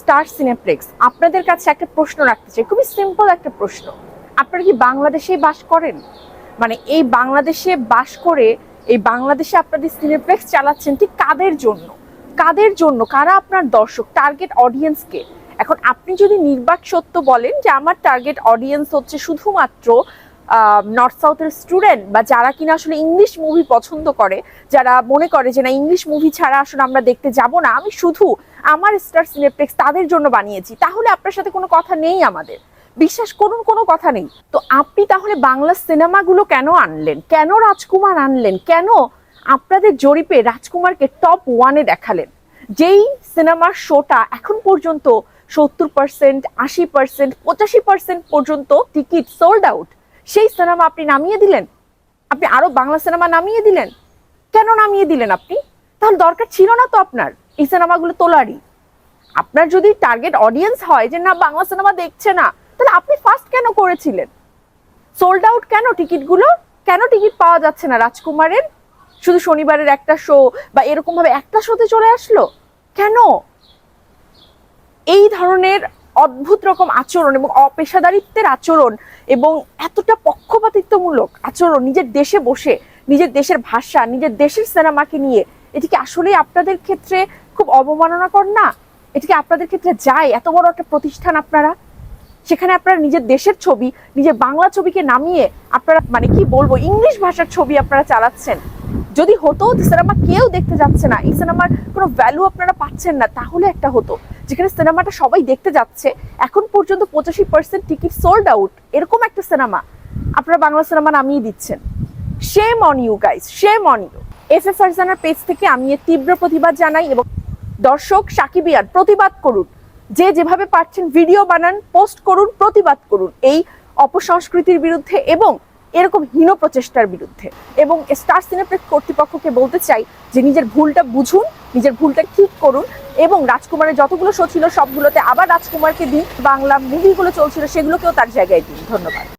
Star cineplex, আপনাদের কাছে একটা প্রশ্ন রাখতে চাই। খুবই সিম্পল একটা প্রশ্ন। আপনারা কি বাংলাদেশেই বাস করেন? মানে এই বাংলাদেশে বাস করে এই বাংলাদেশে আপনাদের সিনেপ্লেক্স চালাচ্ছেন ঠিক কাদের জন্য? কাদের জন্য? কারা আপনার দর্শক? টার্গেট অডিয়েন্সকে এখন আপনি যদি নির্বাক সত্য বলেন যে আমার টার্গেট অডিয়েন্স হচ্ছে শুধুমাত্র নর্থ সাউথের স্টুডেন্ট বা যারা কিনা আসলে ইংলিশ মুভি পছন্দ করে, যারা মনে করে যে না ইংলিশ মুভি ছাড়া আসলে আমরা দেখতে যাব না, আমি শুধু আমার স্টার সিনেপ্লেক্স তাদের জন্য বানিয়েছি। তাহলে আপনার সাথে কোনো কথা নেই আমাদের। বিশ্বাস করুন, কোনো কথা নেই। তো আপনি তাহলে বাংলা সিনেমাগুলো কেন আনলেন? কেন রাজকুমার আনলেন? কেন আপনাদের জরিপে রাজকুমারকে টপ ওয়ানে দেখালেন? যেই সিনেমার শোটা এখন পর্যন্ত সত্তর পার্সেন্ট আশি পার্সেন্ট পঁচাশি পার্সেন্ট পর্যন্ত টিকিট সোল্ড আউট সেই সিনেমা আপনি নামিয়ে দিলেন? আপনি আরও বাংলা সিনেমা নামিয়ে দিলেন? কেন নামিয়ে দিলেন আপনি? তাহলে দরকার ছিল না তো আপনার, এই সিনেমাগুলো তোলারই। আপনার যদি টার্গেট অডিয়েন্স হয় যে না, বাংলা সিনেমা দেখছে না, তাহলে আপনি ফার্স্ট কেন করেছিলেন? সোল্ড আউট কেন টিকিটগুলো? কেন টিকিট পাওয়া যাচ্ছে না রাজকুমারের? শুধু শনিবারের একটা শো বা এরকম ভাবে একটা শোতে চলে আসলো? কেন? এই ধরনের অদ্ভুত রকম আচরণ এবং অপেশাদারিত্বের আচরণ এবং এতটা পক্ষপাতিত্বমূলক আচরণ নিজের দেশে বসে, নিজের দেশের ভাষা, নিজের দেশের সিনেমাকে নিয়ে এটিকে আসলেই আপনাদের ক্ষেত্রে খুব অবমাননাকর? না এটিকে আপনাদের ক্ষেত্রে যায়? এত বড় একটা প্রতিষ্ঠান আপনারা? সেখানে আপনারা নিজের দেশের ছবি, নিজের বাংলা ছবিকে নামিয়ে আপনারা মানে কি বলব, ইংলিশ ভাষার ছবি আপনারা চালাচ্ছেন। যদি হতো, সিনেমা কেউ দেখতে যাচ্ছে না, এই সিনেমার কোনো ভ্যালু আপনারা পাচ্ছেন না, তাহলে একটা হতো। যেখানে সিনেমাটা সবাই দেখতে যাচ্ছে, এখন পর্যন্ত পঁচাশি পার্সেন্ট টিকিট সোল্ড আউট এরকম একটা সিনেমা আপনারা বাংলা সিনেমা নামিয়ে দিচ্ছেন। Shame on you guys shame on you F A ফারজানার page থেকে আমি এর তীব্র প্রতিবাদ জানাই এবং দর্শক সাকিবিয়ান প্রতিবাদ করুন। যে যেভাবে পারছেন ভিডিও বানান পোস্ট করুন, প্রতিবাদ করুন এই অপসংস্কৃতির বিরুদ্ধে এবং এরকম হীন প্রচেষ্টার বিরুদ্ধে। এবং স্টার সিনেপ্লেক্স কর্তৃপক্ষকে বলতে চাই যে নিজের ভুলটা বুঝুন নিজের ভুলটা ঠিক করুন এবং রাজকুমারের যতগুলো শো ছিল, সবগুলোতে আবার রাজকুমারকে দিন। বাংলা মুভিগুলো চলছিল, সেগুলোকেও তার জায়গায় দিন। ধন্যবাদ।